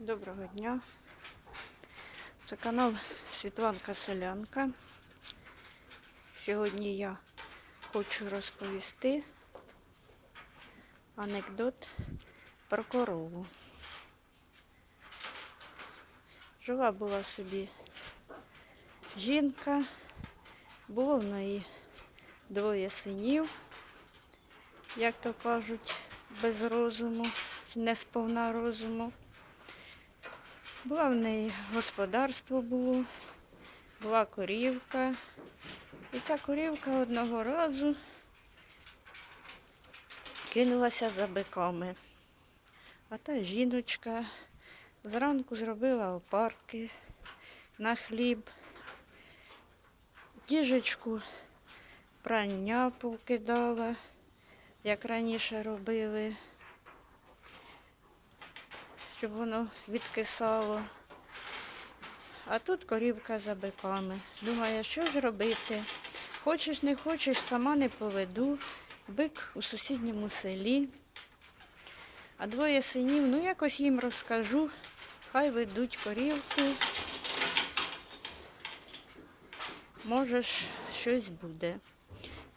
Доброго дня. Це канал Світланка Селянка. Сьогодні я хочу розповісти анекдот про корову. Жила була собі жінка, було в неї двоє синів, як то кажуть, без розуму, не сповна розуму. Була в неї господарство було, була корівка. І ця корівка одного разу кинулася за биками. А та жіночка зранку зробила опарки на хліб, діжечку прання повкидала, як раніше робили щоб воно відкисало. А тут корівка за биками. Думає, що ж робити? Хочеш, не хочеш, сама не поведу. Бик у сусідньому селі. А двоє синів, ну якось їм розкажу, хай ведуть корівку. Може, щось буде.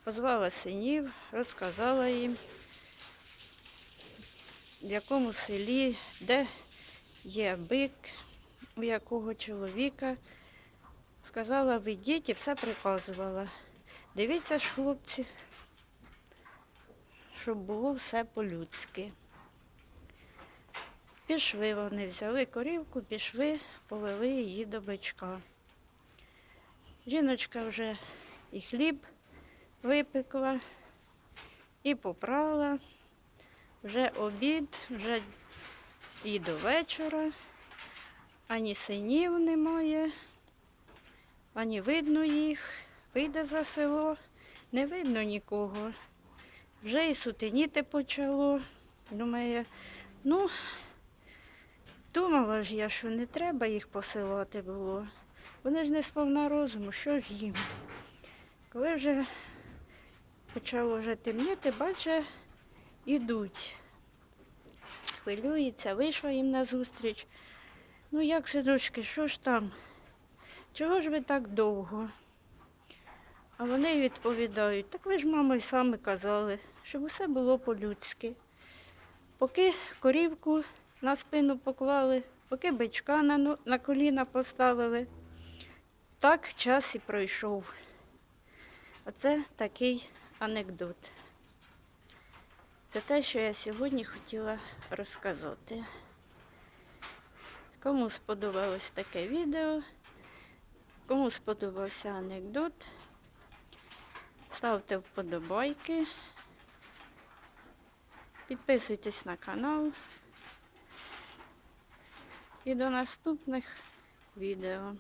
Позвала синів, розказала їм, в якому селі, де є бик, у якого чоловіка. Сказала, ведіть і все приказувала. Дивіться ж, хлопці, щоб було все по-людськи. Пішли вони, взяли корівку, пішли, повели її до бичка. Жіночка вже і хліб випекла, і поправила. Вже обід, вже і до вечора, ані синів немає, ані видно їх, вийде за село, не видно нікого. Вже і сутеніти почало. Думає, ну, думала ж я, що не треба їх посилати було. Вони ж не сповна розуму, що ж їм. Коли вже почало вже темніти, бачить, ідуть. Хвилюється, вийшла їм назустріч. Ну як, синочки, що ж там? Чого ж ви так довго? А вони відповідають, так ви ж, мамо, й самі казали, щоб усе було по-людськи. Поки корівку на спину поклали, поки бичка на, на коліна поставили, так час і пройшов. Оце такий анекдот. Це те, що я сьогодні хотіла розказати. Кому сподобалось таке відео, кому сподобався анекдот, ставте вподобайки, підписуйтесь на канал і до наступних відео.